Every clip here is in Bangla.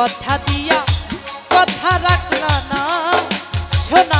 কথা দিয়া কথা রাখলা না শোনা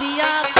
দিয়া